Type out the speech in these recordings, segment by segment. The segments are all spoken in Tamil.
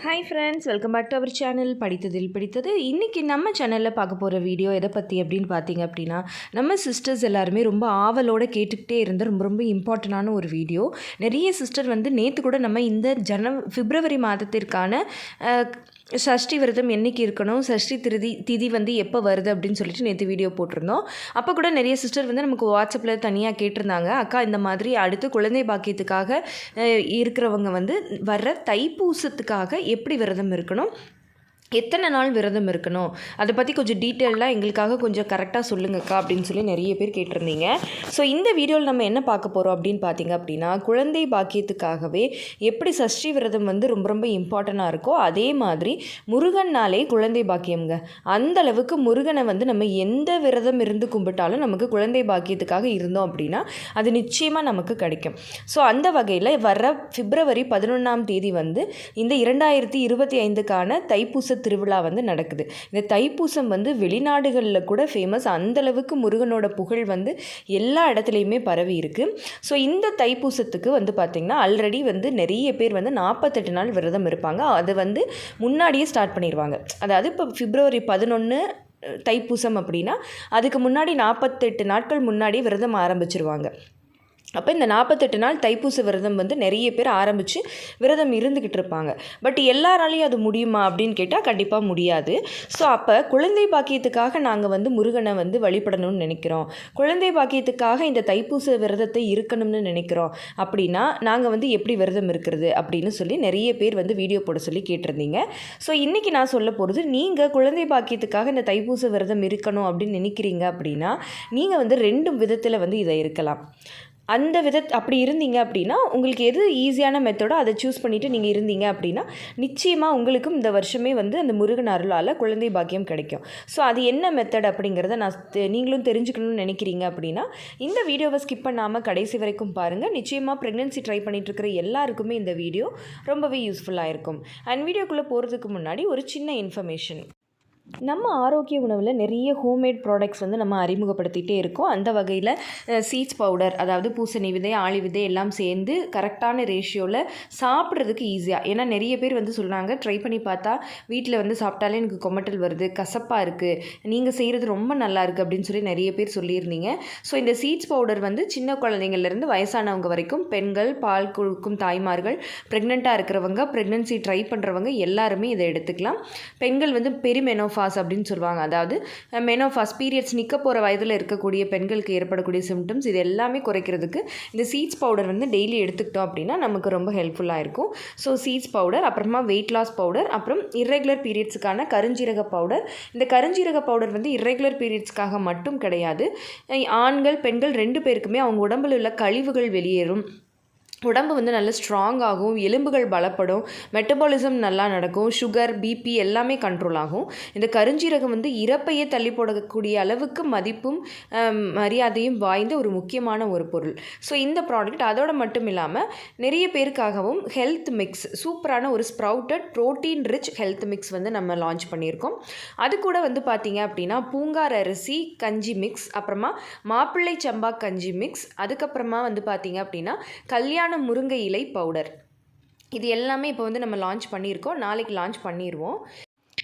Hi friends welcome back to our channel படித்ததில் பிடித்தது. இன்றைக்கி நம்ம சேனலில் பார்க்க போகிற வீடியோ எதை பற்றி அப்படின்னு பார்த்தீங்க அப்படின்னா நம்ம சிஸ்டர்ஸ் எல்லாருமே ரொம்ப ஆவலோட கேட்டுக்கிட்டே இருந்த ரொம்ப ரொம்ப இம்பார்ட்டண்டான ஒரு வீடியோ நிறைய சிஸ்டர் வந்து நேற்று கூட நம்ம இந்த ஜன பிப்ரவரி மாதத்திற்கான சஷ்டி விரதம் என்றைக்கு இருக்கணும்? சஷ்டி திருதி திதி வந்து எப்போ வருது அப்படின்னு சொல்லிட்டு நேற்று வீடியோ போட்டிருந்தோம். அப்போ கூட நிறைய சிஸ்டர் வந்து நமக்கு வாட்ஸ்அப்பில் தனியாக கேட்டிருந்தாங்க. அக்கா இந்த மாதிரி அடுத்து குழந்தை பாக்கியத்துக்காக இருக்கிறவங்க வந்து வர்ற தைப்பூசத்துக்காக எப்படி விரதம் இருக்கணும்? எத்தனை நாள் விரதம் இருக்கணும்? அதை பற்றி கொஞ்சம் டீட்டெயிலாக எங்களுக்காக கொஞ்சம் கரெக்டாக சொல்லுங்கக்கா அப்படின்னு சொல்லி நிறைய பேர் கேட்டிருந்தீங்க. ஸோ இந்த வீடியோவில் நம்ம என்ன பார்க்க போகிறோம் அப்படின்னு பார்த்தீங்க அப்படின்னா குழந்தை பாக்கியத்துக்காகவே எப்படி சஷ்டி விரதம் வந்து ரொம்ப ரொம்ப இம்பார்ட்டண்ட்டாக இருக்கோ அதே மாதிரி முருகன்னாலே குழந்தை பாக்கியம்ங்க. அந்த அளவுக்கு முருகனை வந்து நம்ம எந்த விரதம் இருந்து கும்பிட்டாலும் நமக்கு குழந்தை பாக்கியத்துக்காக இருந்தோம் அப்படின்னா அது நிச்சயமாக நமக்கு கிடைக்கும். ஸோ அந்த வகையில் வர பிப்ரவரி பதினொன்றாம் தேதி வந்து இந்த இரண்டாயிரத்தி இருபத்தி ஐந்துக்கான தைப்பூச திருவிழா வந்து நடக்குது. இந்த தைப்பூசம் வந்து வெளிநாடுகளில் கூட ஃபேமஸ் அந்தளவுக்கு முருகனோட புகழ் வந்து எல்லா இடத்துலையுமே பரவி இருக்கு. ஸோ இந்த தைப்பூசத்துக்கு வந்து பார்த்திங்கன்னா ஆல்ரெடி வந்து நிறைய பேர் வந்து நாற்பத்தெட்டு நாள் விரதம் இருப்பாங்க. அது வந்து முன்னாடியே ஸ்டார்ட் பண்ணிடுவாங்க அதாவது இப்போ பிப்ரவரி பதினொன்று தைப்பூசம் அப்படின்னா அதுக்கு முன்னாடி நாற்பத்தெட்டு நாட்கள் முன்னாடி விரதம் ஆரம்பிச்சிருவாங்க. அப்போ இந்த நாற்பத்தெட்டு நாள் தைப்பூச விரதம் வந்து நிறைய பேர் ஆரம்பித்து விரதம் இருந்துக்கிட்டு இருப்பாங்க. பட் எல்லாராலையும் அது முடியுமா அப்படின்னு கேட்டால் கண்டிப்பாக முடியாது. ஸோ அப்போ குழந்தை பாக்கியத்துக்காக நாங்கள் வந்து முருகனை வந்து வழிபடணும்னு நினைக்கிறோம். குழந்தை பாக்கியத்துக்காக இந்த தைப்பூச விரதத்தை இருக்கணும்னு நினைக்கிறோம். அப்படின்னா நாங்கள் வந்து எப்படி விரதம் இருக்கிறது அப்படின்னு சொல்லி நிறைய பேர் வந்து வீடியோ போட சொல்லி கேட்டிருந்தீங்க. ஸோ இன்றைக்கி நான் சொல்ல போகிறது நீங்கள் குழந்தை பாக்கியத்துக்காக இந்த தைப்பூச விரதம் இருக்கணும் அப்படின்னு நினைக்கிறீங்க அப்படின்னா நீங்கள் வந்து ரெண்டு விதத்தில் வந்து இதை இருக்கலாம். அந்த வித அப்படி இருந்தீங்க அப்படின்னா உங்களுக்கு எது ஈஸியான மெத்தடோ அதை சூஸ் பண்ணிவிட்டு நீங்கள் இருந்தீங்க அப்படின்னா நிச்சயமாக உங்களுக்கும் இந்த வருஷமே வந்து அந்த முருகன் அருளால் குழந்தை பாக்கியம் கிடைக்கும். ஸோ அது என்ன மெத்தட் அப்படிங்கிறத நான் நீங்களும் தெரிஞ்சுக்கணும்னு நினைக்கிறீங்க அப்படின்னா இந்த வீடியோவை ஸ்கிப் பண்ணாமல் கடைசி வரைக்கும் பாருங்கள் நிச்சயமாக ப்ரெக்னென்சி ட்ரை பண்ணிகிட்டு இருக்கிற எல்லாருக்குமே இந்த வீடியோ ரொம்பவே யூஸ்ஃபுல்லாக இருக்கும். அண்ட் வீடியோக்குள்ளே போகிறதுக்கு முன்னாடி ஒரு சின்ன இன்ஃபர்மேஷன் நம்ம ஆரோக்கிய உணவில் நிறைய ஹோம்மேட் ப்ராடக்ட்ஸ் வந்து நம்ம அறிமுகப்படுத்திகிட்டே இருக்கோம். அந்த வகையில் சீட்ஸ் பவுடர் அதாவது பூசணி விதை ஆளி விதை எல்லாம் சேர்ந்து கரெக்டான ரேஷியோவில் சாப்பிட்றதுக்கு ஈஸியாக ஏன்னா நிறைய பேர் வந்து சொல்கிறாங்க ட்ரை பண்ணி பார்த்தா வீட்டில் வந்து சாப்பிட்டாலே எனக்கு கொமட்டல் வருது கசப்பாக இருக்குது நீங்கள் செய்கிறது ரொம்ப நல்லா இருக்குது அப்படின்னு சொல்லி நிறைய பேர் சொல்லியிருந்தீங்க. ஸோ இந்த சீட்ஸ் பவுடர் வந்து சின்ன குழந்தைங்கள்லேருந்து வயசானவங்க வரைக்கும் பெண்கள் பால் கொடுக்கும் தாய்மார்கள் ப்ரெக்னெண்ட்டாக இருக்கிறவங்க ப்ரெக்னென்சி ட்ரை பண்ணுறவங்க எல்லாருமே இதை எடுத்துக்கலாம். பெண்கள் வந்து மெனோஃபாஸ் அப்படின்னு சொல்லுவாங்க. அதாவது மெனோஃபாஸ் பீரியட்ஸ் நிற்க போகிற வயதில் இருக்கக்கூடிய பெண்களுக்கு ஏற்படக்கூடிய சிம்டம்ஸ் இது எல்லாமே குறைக்கிறதுக்கு இந்த சீட்ஸ் பவுடர் வந்து டெய்லி எடுத்துக்கிட்டோம் அப்படின்னா நமக்கு ரொம்ப ஹெல்ப்ஃபுல்லாக இருக்கும். ஸோ சீட்ஸ் பவுடர் அப்புறமா வெயிட் லாஸ் பவுடர் அப்புறம் இர்ரெகுலர் பீரியட்ஸுக்கான கருஞ்சீரக பவுடர் இந்த கருஞ்சீரக பவுடர் வந்து இர்ரெகுலர் பீரியட்ஸ்க்காக மட்டும் கிடையாது. ஆண்கள் பெண்கள் ரெண்டு பேருக்குமே அவங்க உடம்புல உள்ள கழிவுகள் வெளியேறும். உடம்பு வந்து நல்ல ஸ்ட்ராங் ஆகும் எலும்புகள் பலப்படும் மெட்டபாலிசம் நல்லா நடக்கும் சுகர் பிபி எல்லாமே கண்ட்ரோல் ஆகும். இந்த கருஞ்சீரகம் வந்து இறப்பையே தள்ளி போடக்கூடிய அளவுக்கு மதிப்பும் மரியாதையும் வாய்ந்த ஒரு முக்கியமான ஒரு பொருள். ஸோ இந்த ப்ராடக்ட் அதோட மட்டும் இல்லாமல் நிறைய பேருக்காகவும் ஹெல்த் மிக்ஸ் சூப்பரான ஒரு sprouted protein rich health mix வந்து நம்ம லான்ச் பண்ணியிருக்கோம். அது கூட வந்து பார்த்தீங்க அப்படின்னா பூங்கார் அரிசி கஞ்சி மிக்ஸ் அப்புறமா மாப்பிள்ளை சம்பா கஞ்சி மிக்ஸ் அதுக்கப்புறமா வந்து பார்த்திங்க அப்படின்னா கல்யாண முருங்கை இலை பவுடர் இது எல்லாமே இப்போ வந்து நம்ம லான்ச் பண்ணியிருக்கோம். நாளைக்கு லான்ச் பண்ணிடுவோம்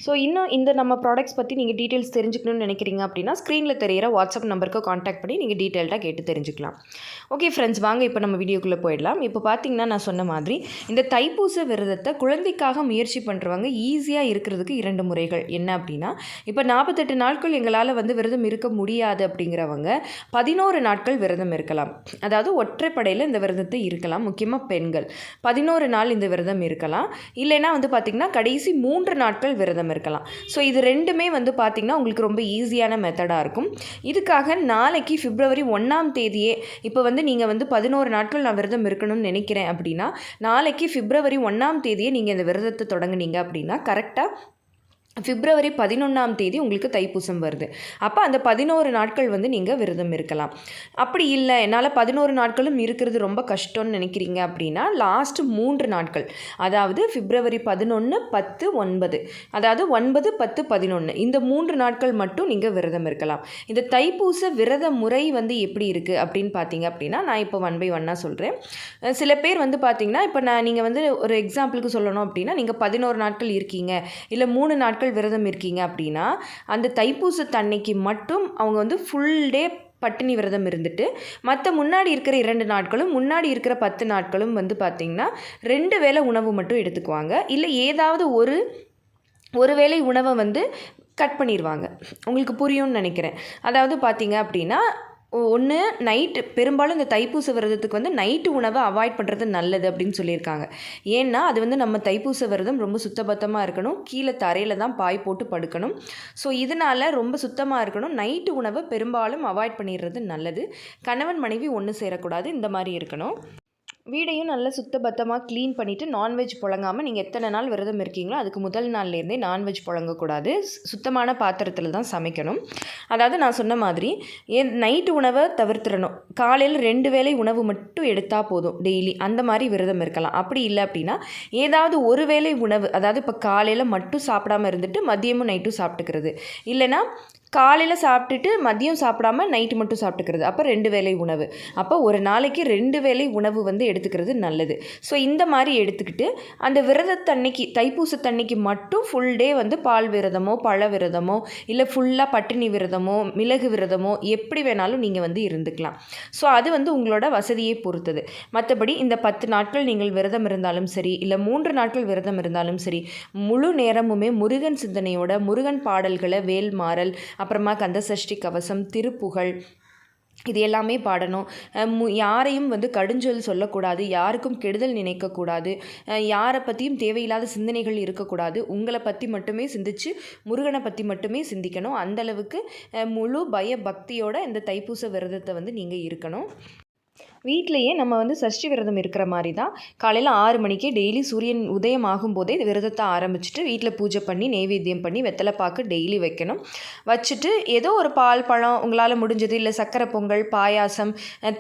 ஸோ இன்னும் இந்த நம்ம ப்ராடக்ட்ஸ் பற்றி நீங்கள் டீட்டெயில்ஸ் தெரிஞ்சுக்கணும்னு நினைக்கிறீங்க அப்படின்னா ஸ்க்ரீனில் தெரியிற வாட்ஸ்அப் நம்பருக்கு காண்டாக்ட் பண்ணி நீங்கள் டீட்டெயில்டாக கேட்டு தெரிஞ்சுக்கலாம். ஓகே ஃப்ரெண்ட்ஸ் வாங்க இப்போ நம்ம வீடியோக்குள்ளே போயிடலாம். இப்போ பார்த்தீங்கன்னா நான் சொன்ன மாதிரி இந்த தைப்பூச விரதத்தை குழந்தைக்காக முயற்சி பண்ணுறவங்க ஈஸியாக இருக்கிறதுக்கு இரண்டு முறைகள். என்ன அப்படின்னா இப்போ நாற்பத்தெட்டு நாட்கள் எங்களால் வந்து விரதம் இருக்க முடியாது அப்படிங்கிறவங்க பதினோரு நாட்கள் விரதம் இருக்கலாம். அதாவது ஒற்றைப்படையில் இந்த விரதத்தை இருக்கலாம். முக்கியமாக பெண்கள். பதினோரு நாள் இந்த விரதம் இருக்கலாம். இல்லைன்னா வந்து பார்த்திங்கன்னா கடைசி மூன்று நாட்கள் விரதம் இருக்கலாம். ஸோ இது ரெண்டுமே வந்து பார்த்திங்கன்னா உங்களுக்கு ரொம்ப ஈஸியான மெத்தடாக இருக்கும். இதுக்காக நாளைக்கு பிப்ரவரி ஒன்றாம் தேதியே இப்போ வந்து நீங்கள் வந்து பதினோரு நாட்கள் நான் விரதம் இருக்கணும்னு நினைக்கிறேன் அப்படின்னா நாளைக்கு பிப்ரவரி ஒன்றாம் தேதியே நீங்கள் இந்த விரதத்தை தொடங்குனீங்க அப்படின்னா கரெக்டாக பிப்ரவரி பதினொன்றாம் தேதி உங்களுக்கு தைப்பூசம் வருது. அப்போ அந்த பதினோரு நாட்கள் வந்து நீங்கள் விரதம் இருக்கலாம். அப்படி இல்லை என்னால் பதினோரு நாட்களும் இருக்கிறது ரொம்ப கஷ்டம்னு நினைக்கிறீங்க அப்படின்னா லாஸ்ட் மூன்று நாட்கள். அதாவது பிப்ரவரி பதினொன்று பத்து ஒன்பது. அதாவது ஒன்பது பத்து பதினொன்று இந்த மூன்று நாட்கள் மட்டும் நீங்கள் விரதம் இருக்கலாம். இந்த தைப்பூச விரத முறை வந்து எப்படி இருக்குது அப்படின்னு பார்த்தீங்க அப்படின்னா நான் இப்போ ஒன் பை ஒன்னாக சொல்கிறேன் சில பேர் வந்து பார்த்தீங்கன்னா இப்போ நான் நீங்கள் வந்து ஒரு எக்ஸாம்பிளுக்கு சொல்லணும் அப்படின்னா நீங்கள் பதினோரு நாட்கள் இருக்கீங்க. இல்லை மூணு நாட்கள் விரதம் இருக்கீங்க அப்படின்னா அந்த தைப்பூசத்தன்னைக்கு மட்டும் அவங்க வந்து ஃபுல் டே பட்டினி விரதம் இருந்துட்டு மற்ற முன்னாடி இருக்கிற இரண்டு நாட்களும் முன்னாடி இருக்கிற பத்து நாட்களும் வந்து பார்த்திங்கன்னா ரெண்டு வேளை உணவு மட்டும் எடுத்துக்குவாங்க. இல்லை ஏதாவது ஒரு ஒரு வேளை உணவை வந்து கட் பண்ணிடுவாங்க உங்களுக்கு புரியும்னு நினைக்கிறேன். அதாவது பார்த்தீங்க அப்படின்னா ஒன்று நைட்டு பெரும்பாலும் இந்த தைப்பூச விரதத்துக்கு வந்து நைட்டு உணவை அவாய்ட் பண்ணுறது நல்லது அப்படின்னு சொல்லியிருக்காங்க. ஏன்னா அது வந்து நம்ம தைப்பூச விரதம் ரொம்ப சுத்தபத்தமாக இருக்கணும். கீழே தரையில் தான் பாய் போட்டு படுக்கணும். ஸோ இதனால் ரொம்ப சுத்தமாக இருக்கணும். நைட்டு உணவை பெரும்பாலும் அவாய்ட் பண்ணிடுறது நல்லது. கணவன் மனைவி ஒன்று சேரக்கூடாது. இந்த மாதிரி இருக்கணும். வீடையும் நல்லா சுத்தபத்தமாக க்ளீன் பண்ணிவிட்டு நான்வெஜ் புழங்காமல் நீங்கள் எத்தனை நாள் விரதம் இருக்கீங்களோ அதுக்கு முதல் நாள்லேருந்தே நான்வெஜ் புழங்கக்கூடாது. சுத்தமான பாத்திரத்தில் தான் சமைக்கணும். அதாவது நான் சொன்ன மாதிரி என் நைட்டு உணவை தவிர்த்துடணும். காலையில் ரெண்டு வேளை உணவு மட்டும் எடுத்தால் போதும் டெய்லி அந்த மாதிரி விரதம் இருக்கலாம். அப்படி இல்லை அப்படின்னா ஏதாவது ஒரு வேளை உணவு அதாவது இப்போ காலையில் மட்டும் சாப்பிடாமல் இருந்துட்டு மதியமும் நைட்டும் சாப்பிட்டுக்கிறது. இல்லைனா காலையில் சாப்பிட்டுட்டு மதியம் சாப்பிடாம நைட்டு மட்டும் சாப்பிட்டுக்கிறது. அப்போ ரெண்டு வேலை உணவு. அப்போ ஒரு நாளைக்கு ரெண்டு வேளை உணவு வந்து எடுத்துக்கிறது நல்லது. ஸோ இந்த மாதிரி எடுத்துக்கிட்டு அந்த விரதத்தன்னைக்கு தைப்பூசத்தன்னைக்கு மட்டும் ஃபுல் டே வந்து பால் விரதமோ பழ விரதமோ இல்லை ஃபுல்லாக பட்டினி விரதமோ மிளகு விரதமோ எப்படி வேணாலும் நீங்கள் வந்து இருந்துக்கலாம். ஸோ அது வந்து உங்களோட வசதியை பொறுத்தது. மற்றபடி இந்த பத்து நாட்கள் நீங்கள் விரதம் இருந்தாலும் சரி இல்லை மூன்று நாட்கள் விரதம் இருந்தாலும் சரி முழு நேரமுமே முருகன் சிந்தனையோட முருகன் பாடல்களை வேல்மாறல் அப்புறமா கந்தசஷ்டி கவசம் திருப்புகழ் இது எல்லாமே பாடணும் மு யாரையும் வந்து கடுஞ்சொல் சொல்லக்கூடாது யாருக்கும் கெடுதல் நினைக்கக்கூடாது யாரை பற்றியும் தேவையில்லாத சிந்தனைகள் இருக்கக்கூடாது. உங்களை பற்றி மட்டுமே சிந்திச்சு முருகனை பற்றி மட்டுமே சிந்திக்கணும். அந்தளவுக்கு முழு பய பக்தியோட இந்த தைப்பூச விரதத்தை வந்து நீங்கள் இருக்கணும். வீட்டிலையே நம்ம வந்து சஷ்டி விரதம் இருக்கிற மாதிரி தான் காலையில் ஆறு மணிக்கே டெய்லி சூரியன் உதயம் ஆகும்போதே இந்த விரதத்தை ஆரம்பிச்சுட்டு வீட்டில் பூஜை பண்ணி நெய்வேத்தியம் பண்ணி வெத்தலை பாக்கு டெய்லி வைக்கணும். வச்சுட்டு ஏதோ ஒரு பால் பழம் உங்களால் முடிஞ்சது இல்லை சக்கரை பொங்கல் பாயாசம்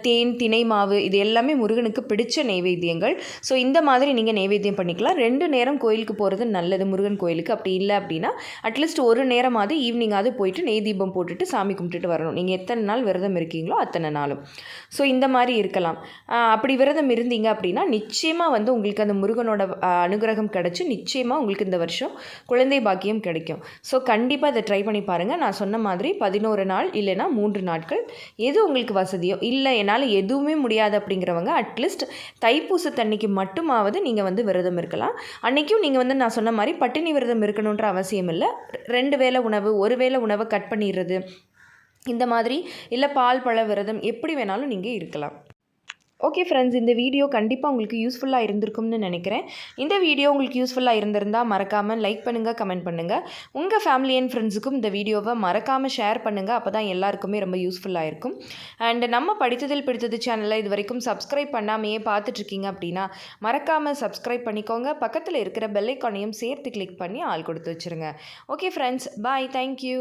தேன் தினை மாவு இது எல்லாமே முருகனுக்கு பிடிச்ச நெய்வேத்தியங்கள். ஸோ இந்த மாதிரி நீங்கள் நெய்வேத்தியம் பண்ணிக்கலாம். ரெண்டு நேரம் கோயிலுக்கு போகிறது நல்லது. முருகன் கோயிலுக்கு அப்படி இல்லை அப்படின்னா அட்லீஸ்ட் ஒரு நேரமாவது ஈவினிங்காவது போயிட்டு நெய் தீபம் போட்டுட்டு சாமி கும்பிட்டுட்டு வரணும். நீங்கள் எத்தனை நாள் விரதம் இருக்கீங்களோ அத்தனை நாளும். ஸோ இந்த மாதிரி இருக்கு. இருக்கலாம். அப்படி விரதம் இருந்தீங்க அப்படின்னா நிச்சயமாக வந்து உங்களுக்கு அந்த முருகனோட அனுகிரகம் கிடச்சி நிச்சயமாக உங்களுக்கு இந்த வருஷம் குழந்தை பாக்கியம் கிடைக்கும். ஸோ கண்டிப்பாக இதை ட்ரை பண்ணி பாருங்கள் நான் சொன்ன மாதிரி பதினோரு நாள் இல்லைனா மூன்று நாட்கள் எது உங்களுக்கு வசதியோ இல்லை என்னால் எதுவுமே முடியாது அப்படிங்கிறவங்க அட்லீஸ்ட் தைப்பூச தண்ணிக்கு மட்டுமாவது நீங்கள் வந்து விரதம் இருக்கலாம். அன்றைக்கும் நீங்கள் வந்து நான் சொன்ன மாதிரி பட்டினி விரதம் இருக்கணுன்ற அவசியம் இல்லை. ரெண்டு வேளை உணவு ஒரு வேளை உணவை கட் பண்ணிடுறது இந்த மாதிரி இல்லை பால் பழ விரதம் எப்படி வேணாலும் நீங்கள் இருக்கலாம். ஓகே ஃப்ரெண்ட்ஸ் இந்த வீடியோ கண்டிப்பாக உங்களுக்கு யூஸ்ஃபுல்லாக இருந்திருக்கும்னு நினைக்கிறேன். இந்த வீடியோ உங்களுக்கு யூஸ்ஃபுல்லாக இருந்திருந்தால் மறக்காமல் லைக் பண்ணுங்கள் கமெண்ட் பண்ணுங்கள் உங்கள் ஃபேமிலி அண்ட் ஃப்ரெண்ட்ஸுக்கும் இந்த வீடியோவை மறக்காமல் ஷேர் பண்ணுங்கள் அப்போ தான் எல்லாருக்குமே ரொம்ப யூஸ்ஃபுல்லாக இருக்கும். அண்ட் நம்ம படித்ததில் பிடித்தது சேனலை இது வரைக்கும் சப்ஸ்கிரைப் பண்ணாமையே பார்த்துட்ருக்கீங்க அப்படின்னா மறக்காமல் சப்ஸ்கிரைப் பண்ணிக்கோங்க. பக்கத்தில் இருக்கிற பெல்லைக்கானையும் சேர்த்து கிளிக் பண்ணி ஆள் கொடுத்து வச்சுருங்க. Okay friends bye thank you